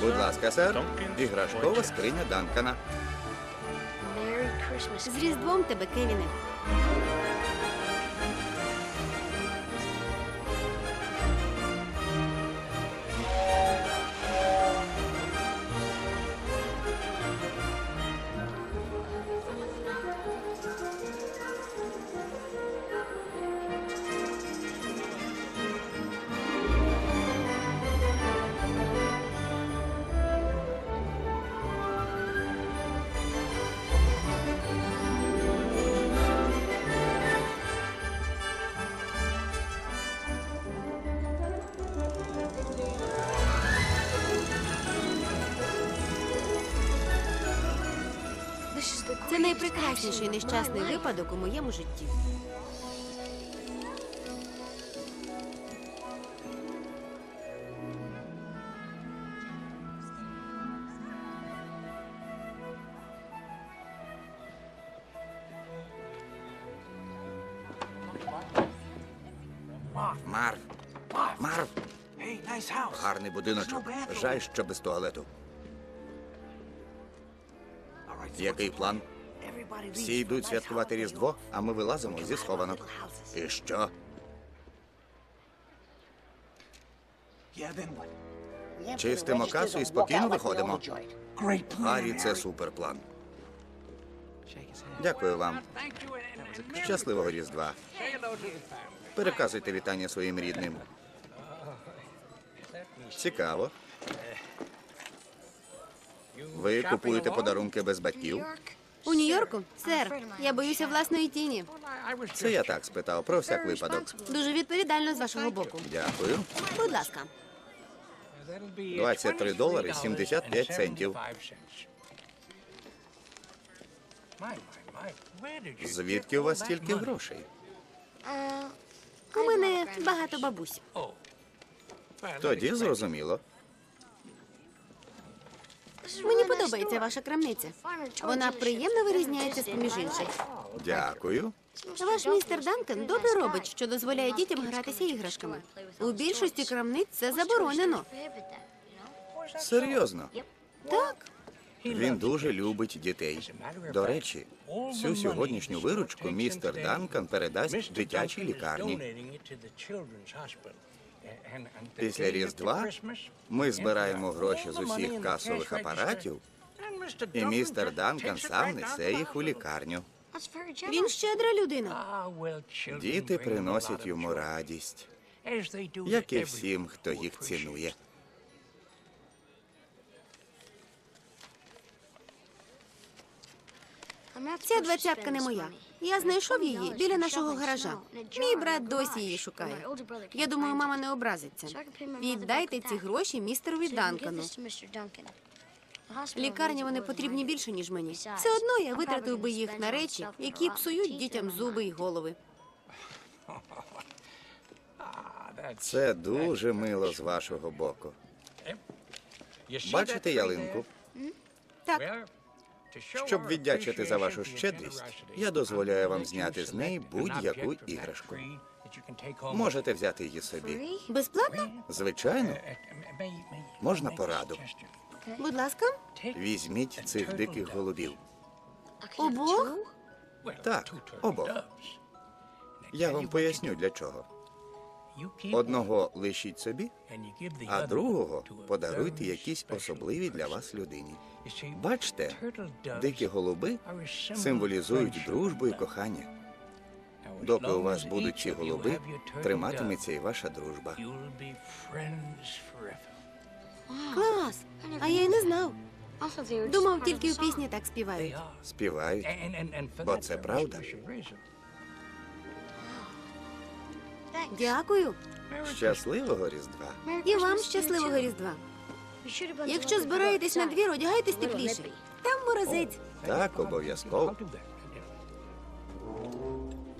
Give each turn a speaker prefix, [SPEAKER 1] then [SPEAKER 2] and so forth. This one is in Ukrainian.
[SPEAKER 1] Будь ласка, сер. Іграшкова скриня Данкана.
[SPEAKER 2] З Різдвом тебе, Кевіне. Це найпрекрасніший нещасний випадок у моєму житті.
[SPEAKER 1] Марв. Марв. Гарний будиночок. Жаль, що без туалету. Який план? Всі йдуть святкувати Різдво, а ми вилазимо зі схованок. І що? Чистимо касу і спокійно виходимо. Гаррі, це суперплан. Дякую вам. Щасливого Різдва. Переказуйте вітання своїм рідним. Цікаво. Ви купуєте подарунки без батьків?
[SPEAKER 2] У Нью-Йорку, сер, я боюся власної тіні.
[SPEAKER 1] Це я так спитав про всяк випадок.
[SPEAKER 2] Дуже відповідально з вашого боку.
[SPEAKER 1] Дякую.
[SPEAKER 2] Будь ласка.
[SPEAKER 1] 23 долари 75 центів. Звідки у вас стільки грошей?
[SPEAKER 2] У мене багато бабусь.
[SPEAKER 1] Тоді зрозуміло.
[SPEAKER 2] Мені подобається ваша крамниця. Вона приємно вирізняється з поміж інших.
[SPEAKER 1] Дякую.
[SPEAKER 2] Ваш містер Данкан добре робить, що дозволяє дітям гратися іграшками. У більшості крамниць це заборонено.
[SPEAKER 1] Серйозно.
[SPEAKER 2] Так,
[SPEAKER 1] Він дуже любить дітей. До речі, всю сьогоднішню виручку містер Данкан передасть дитячій лікарні. Після Різдва ми збираємо гроші з усіх касових апаратів, і містер Данкан сам несе їх у лікарню.
[SPEAKER 2] він щедра людина.
[SPEAKER 1] Діти приносять йому радість, як і всім, хто їх цінує.
[SPEAKER 2] Ця двадцятка не моя. Я знайшов її біля нашого гаража. Мій брат досі її шукає. Я думаю, мама не образиться. Віддайте ці гроші містерові Данкану. Лікарні вони потрібні більше, ніж мені. Все одно я витратив би їх на речі, які псують дітям зуби і голови.
[SPEAKER 1] Це дуже мило з вашого боку. Бачите ялинку?
[SPEAKER 2] Так,
[SPEAKER 1] Щоб віддячити за вашу щедрість, я дозволяю вам зняти з неї будь-яку іграшку. Можете взяти її собі.
[SPEAKER 2] безплатно?
[SPEAKER 1] Звичайно, можна пораду.
[SPEAKER 2] Будь ласка,
[SPEAKER 1] Візьміть цих диких голубів.
[SPEAKER 2] обох?
[SPEAKER 1] Так, обох. Я вам поясню для чого. Одного лишіть собі, а другого подаруйте якійсь особливій для вас людині. Бачите, дикі голуби символізують дружбу і кохання. Доки у вас будуть ці голуби, триматиметься і ваша дружба.
[SPEAKER 2] Клас! А я й не знав. Думав, тільки в пісні так співають.
[SPEAKER 1] Співають.
[SPEAKER 3] Бо це правда.
[SPEAKER 2] Дякую.
[SPEAKER 1] Щасливого Різдва.
[SPEAKER 2] І вам щасливого Різдва. Якщо збираєтесь на двір, одягайтесь тепліше. Там морозець.
[SPEAKER 1] Так, обов'язково.